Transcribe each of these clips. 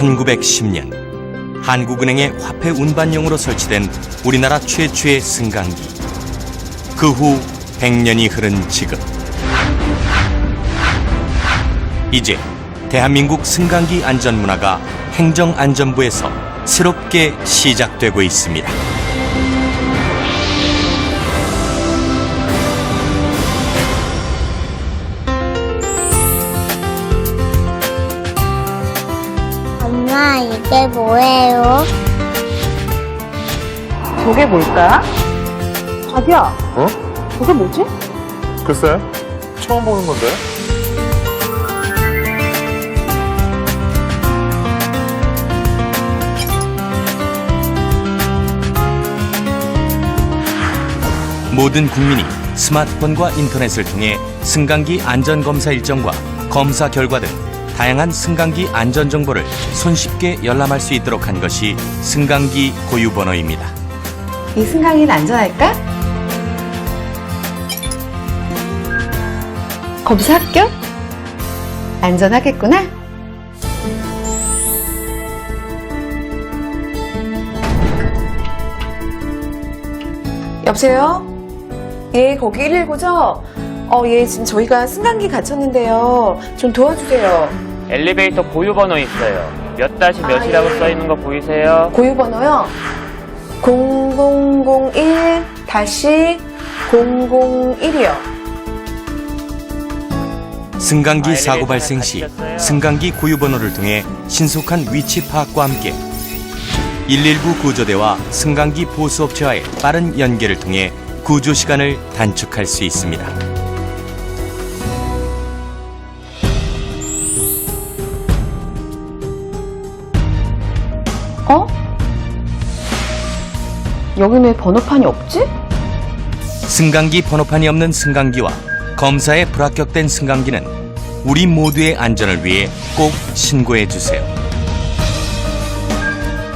1910년 한국은행의 화폐 운반용으로 설치된 우리나라 최초의 승강기. 그 후 100년이 흐른 지금 이제 대한민국 승강기 안전 문화가 행정안전부에서 새롭게 시작되고 있습니다. 엄마, 이게 뭐예요? 저게 뭘까? 자기야, 어? 저게 뭐지? 글쎄, 처음 보는 건데. 모든 국민이 스마트폰과 인터넷을 통해 승강기 안전검사 일정과 검사 결과 등 다양한 승강기 안전 정보를 손쉽게 열람할 수 있도록 한 것이 승강기 고유 번호입니다. 이 승강이는 안전할까? 검사 합격? 안전하겠구나. 여보세요? 예, 거기 119죠? 어, 예, 지금 저희가 승강기 갇혔는데요. 좀 도와주세요. 엘리베이터 고유 번호 있어요. 몇 다시 아, 몇이라고 예. 써 있는 거 보이세요? 고유 번호요. 0001 다시 001이요. 승강기 아, 사고 발생 시 닫혔어요. 승강기 고유 번호를 통해 신속한 위치 파악과 함께 119 구조대와 승강기 보수업체와의 빠른 연계를 통해 구조 시간을 단축할 수 있습니다. 어? 여긴 왜 번호판이 없지? 승강기 번호판이 없는 승강기와 검사에 불합격된 승강기는 우리 모두의 안전을 위해 꼭 신고해 주세요.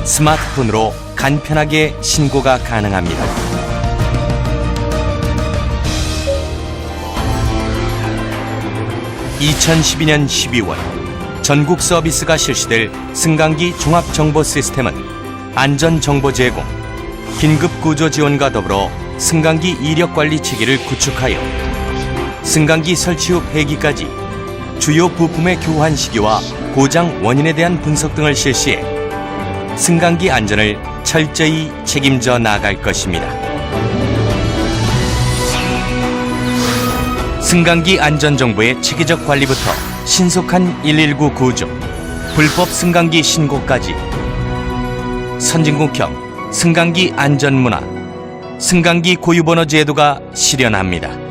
스마트폰으로 간편하게 신고가 가능합니다. (2012년 12월) 전국 서비스가 실시될 승강기 종합 정보 시스템은 안전 정보 제공, 긴급 구조 지원과 더불어 승강기 이력 관리 체계를 구축하여 승강기 설치 후 폐기까지 주요 부품의 교환 시기와 고장 원인에 대한 분석 등을 실시해 승강기 안전을 철저히 책임져 나갈 것입니다. 승강기 안전 정보의 체계적 관리부터 신속한 119 구조, 불법 승강기 신고까지 선진국형 승강기 안전 문화, 승강기 고유번호 제도가 실현합니다.